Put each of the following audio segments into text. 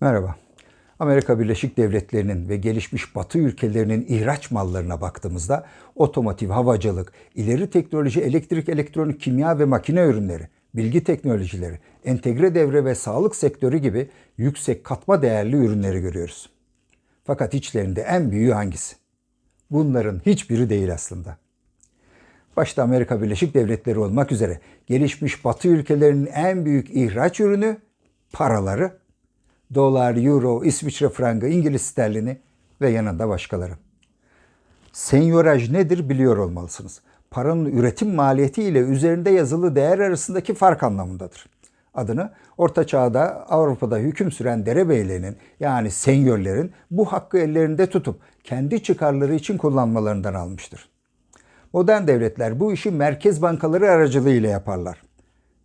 Merhaba. Amerika Birleşik Devletleri'nin ve gelişmiş Batı ülkelerinin ihraç mallarına baktığımızda otomotiv, havacılık, ileri teknoloji, elektrik, elektronik, kimya ve makine ürünleri, bilgi teknolojileri, entegre devre ve sağlık sektörü gibi yüksek katma değerli ürünleri görüyoruz. Fakat içlerinde en büyüğü hangisi? Bunların hiçbiri değil aslında. Başta Amerika Birleşik Devletleri olmak üzere gelişmiş Batı ülkelerinin en büyük ihraç ürünü paraları dolar, euro, İsviçre frangı, İngiliz sterlini ve yanında başkaları. Senyoraj nedir biliyor olmalısınız. Paranın üretim maliyeti ile üzerinde yazılı değer arasındaki fark anlamındadır. Adını Orta Çağ'da Avrupa'da hüküm süren derebeylerinin yani senyörlerin bu hakkı ellerinde tutup kendi çıkarları için kullanmalarından almıştır. Modern devletler bu işi merkez bankaları aracılığıyla yaparlar.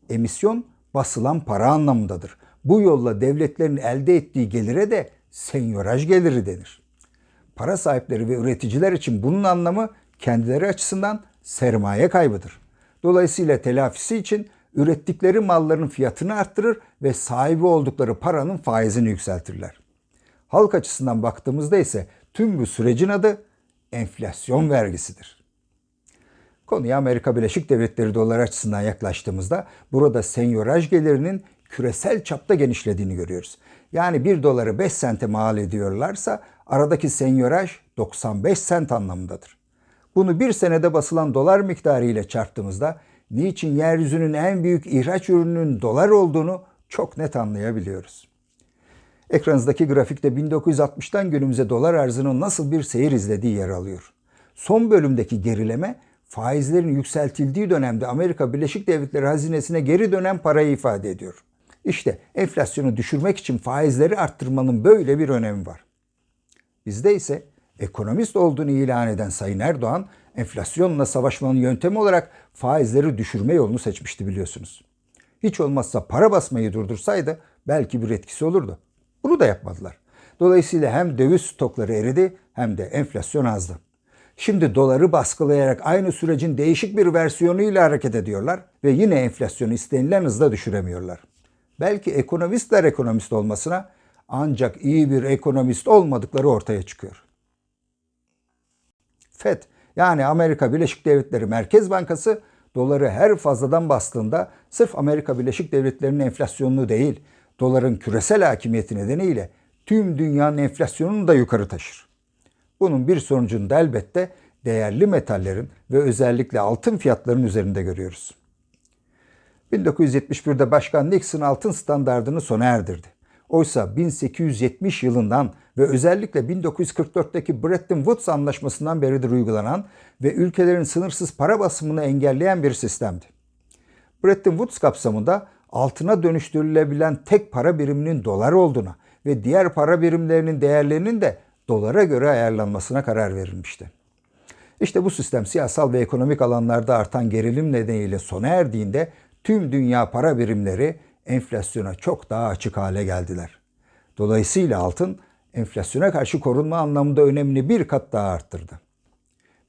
Emisyon basılan para anlamındadır. Bu yolla devletlerin elde ettiği gelire de senyoraj geliri denir. Para sahipleri ve üreticiler için bunun anlamı kendileri açısından sermaye kaybıdır. Dolayısıyla telafisi için ürettikleri malların fiyatını arttırır ve sahibi oldukları paranın faizini yükseltirler. Halk açısından baktığımızda ise tüm bu sürecin adı enflasyon vergisidir. Konuya Amerika Birleşik Devletleri dolar açısından yaklaştığımızda burada senyoraj gelirinin küresel çapta genişlediğini görüyoruz. Yani 1 doları 5 sente mal ediyorlarsa aradaki senyoraj 95 sent anlamındadır. Bunu bir senede basılan dolar miktarı ile çarptığımızda niçin yeryüzünün en büyük ihraç ürününün dolar olduğunu çok net anlayabiliyoruz. Ekranınızdaki grafikte 1960'tan günümüze dolar arzının nasıl bir seyir izlediği yer alıyor. Son bölümdeki gerileme faizlerin yükseltildiği dönemde Amerika Birleşik Devletleri hazinesine geri dönen parayı ifade ediyor. İşte enflasyonu düşürmek için faizleri arttırmanın böyle bir önemi var. Bizde ise ekonomist olduğunu ilan eden Sayın Erdoğan enflasyonla savaşmanın yöntemi olarak faizleri düşürme yolunu seçmişti biliyorsunuz. Hiç olmazsa para basmayı durdursaydı belki bir etkisi olurdu. Bunu da yapmadılar. Dolayısıyla hem döviz stokları eridi hem de enflasyon azdı. Şimdi doları baskılayarak aynı sürecin değişik bir versiyonuyla hareket ediyorlar ve yine enflasyonu istenilen hızda düşüremiyorlar. Belki ekonomistler ekonomist olmasına ancak iyi bir ekonomist olmadıkları ortaya çıkıyor. FED yani Amerika Birleşik Devletleri Merkez Bankası doları her fazladan bastığında sırf Amerika Birleşik Devletleri'nin enflasyonunu değil, doların küresel hakimiyeti nedeniyle tüm dünyanın enflasyonunu da yukarı taşır. Bunun bir sonucunu da elbette değerli metallerin ve özellikle altın fiyatlarının üzerinde görüyoruz. 1971'de Başkan Nixon altın standardını sona erdirdi. Oysa 1870 yılından ve özellikle 1944'teki Bretton Woods anlaşmasından beridir uygulanan ve ülkelerin sınırsız para basımını engelleyen bir sistemdi. Bretton Woods kapsamında altına dönüştürülebilen tek para biriminin dolar olduğuna ve diğer para birimlerinin değerlerinin de dolara göre ayarlanmasına karar verilmişti. İşte bu sistem siyasal ve ekonomik alanlarda artan gerilim nedeniyle sona erdiğinde tüm dünya para birimleri enflasyona çok daha açık hale geldiler. Dolayısıyla altın enflasyona karşı korunma anlamında önemini bir kat daha arttırdı.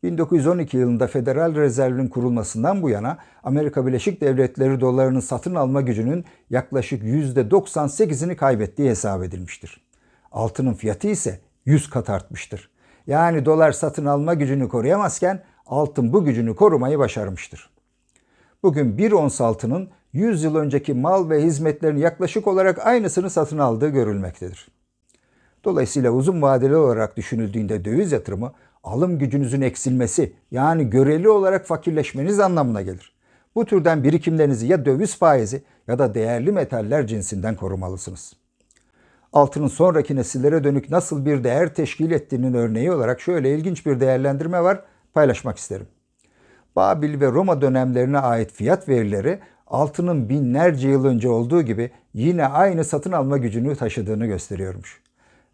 1912 yılında Federal Rezerv'in kurulmasından bu yana Amerika Birleşik Devletleri dolarının satın alma gücünün yaklaşık %98'ini kaybettiği hesap edilmiştir. Altının fiyatı ise 100 kat artmıştır. Yani dolar satın alma gücünü koruyamazken altın bu gücünü korumayı başarmıştır. Bugün bir ons altının 100 yıl önceki mal ve hizmetlerin yaklaşık olarak aynısını satın aldığı görülmektedir. Dolayısıyla uzun vadeli olarak düşünüldüğünde döviz yatırımı alım gücünüzün eksilmesi yani göreli olarak fakirleşmeniz anlamına gelir. Bu türden birikimlerinizi ya döviz faizi ya da değerli metaller cinsinden korumalısınız. Altının sonraki nesillere dönük nasıl bir değer teşkil ettiğinin örneği olarak şöyle ilginç bir değerlendirme var paylaşmak isterim. Babil ve Roma dönemlerine ait fiyat verileri altının binlerce yıl önce olduğu gibi yine aynı satın alma gücünü taşıdığını gösteriyormuş.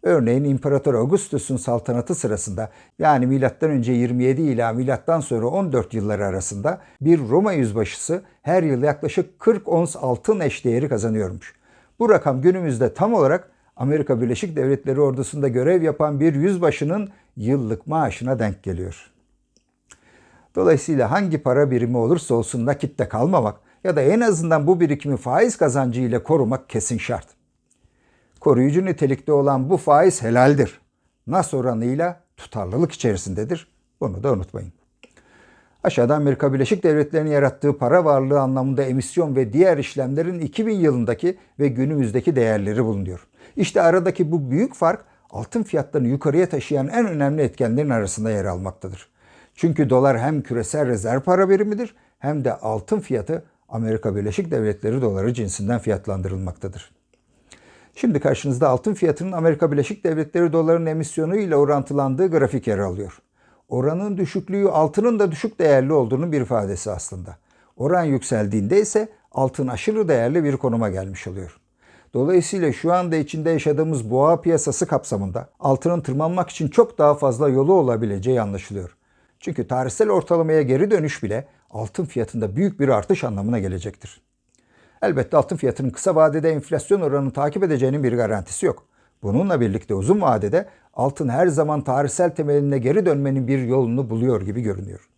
Örneğin İmparator Augustus'un saltanatı sırasında yani M.Ö. 27 ila M.Ö. 14 yılları arasında bir Roma yüzbaşısı her yıl yaklaşık 40 ons altın eşdeğeri kazanıyormuş. Bu rakam günümüzde tam olarak Amerika Birleşik Devletleri ordusunda görev yapan bir yüzbaşının yıllık maaşına denk geliyor. Dolayısıyla hangi para birimi olursa olsun nakitte kalmamak ya da en azından bu birikimi faiz kazancı ile korumak kesin şart. Koruyucu nitelikte olan bu faiz helaldir. Nas oranıyla tutarlılık içerisindedir. Bunu da unutmayın. Aşağıda Amerika Birleşik Devletleri'nin yarattığı para varlığı anlamında emisyon ve diğer işlemlerin 2000 yılındaki ve günümüzdeki değerleri bulunuyor. İşte aradaki bu büyük fark altın fiyatlarını yukarıya taşıyan en önemli etkenlerin arasında yer almaktadır. Çünkü dolar hem küresel rezerv para birimidir hem de altın fiyatı Amerika Birleşik Devletleri doları cinsinden fiyatlandırılmaktadır. Şimdi karşınızda altın fiyatının Amerika Birleşik Devletleri dolarının emisyonu ile orantılandığı grafik yer alıyor. Oranın düşüklüğü altının da düşük değerli olduğunun bir ifadesi aslında. Oran yükseldiğinde ise altın aşırı değerli bir konuma gelmiş oluyor. Dolayısıyla şu anda içinde yaşadığımız boğa piyasası kapsamında altının tırmanmak için çok daha fazla yolu olabileceği anlaşılıyor. Çünkü tarihsel ortalamaya geri dönüş bile altın fiyatında büyük bir artış anlamına gelecektir. Elbette altın fiyatının kısa vadede enflasyon oranını takip edeceğinin bir garantisi yok. Bununla birlikte uzun vadede altın her zaman tarihsel temeline geri dönmenin bir yolunu buluyor gibi görünüyor.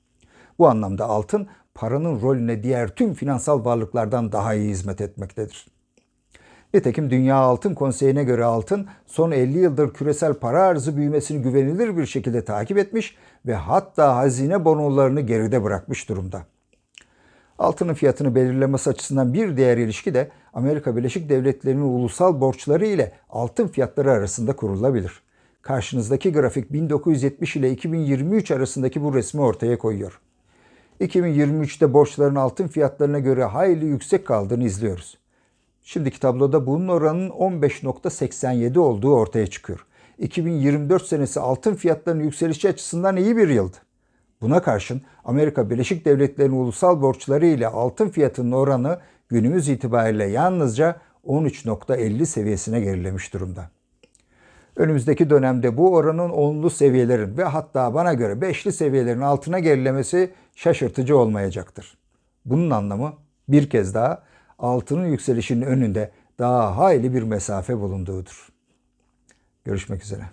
Bu anlamda altın paranın rolüne diğer tüm finansal varlıklardan daha iyi hizmet etmektedir. Nitekim Dünya Altın Konseyi'ne göre altın son 50 yıldır küresel para arzı büyümesini güvenilir bir şekilde takip etmiş ve hatta hazine bonolarını geride bırakmış durumda. Altının fiyatını belirlemesi açısından bir diğer ilişki de Amerika Birleşik Devletleri'nin ulusal borçları ile altın fiyatları arasında kurulabilir. Karşınızdaki grafik 1970 ile 2023 arasındaki bu resmi ortaya koyuyor. 2023'te borçların altın fiyatlarına göre hayli yüksek kaldığını izliyoruz. Şimdiki tabloda bunun oranının 15.87 olduğu ortaya çıkıyor. 2024 senesi altın fiyatlarının yükselişi açısından iyi bir yıldı. Buna karşın Amerika Birleşik Devletleri'nin ulusal borçları ile altın fiyatının oranı günümüz itibariyle yalnızca 13.50 seviyesine gerilemiş durumda. Önümüzdeki dönemde bu oranın onlu seviyelerin ve hatta bana göre beşli seviyelerin altına gerilemesi şaşırtıcı olmayacaktır. Bunun anlamı bir kez daha altının yükselişinin önünde daha hayli bir mesafe bulunduğudur. Görüşmek üzere.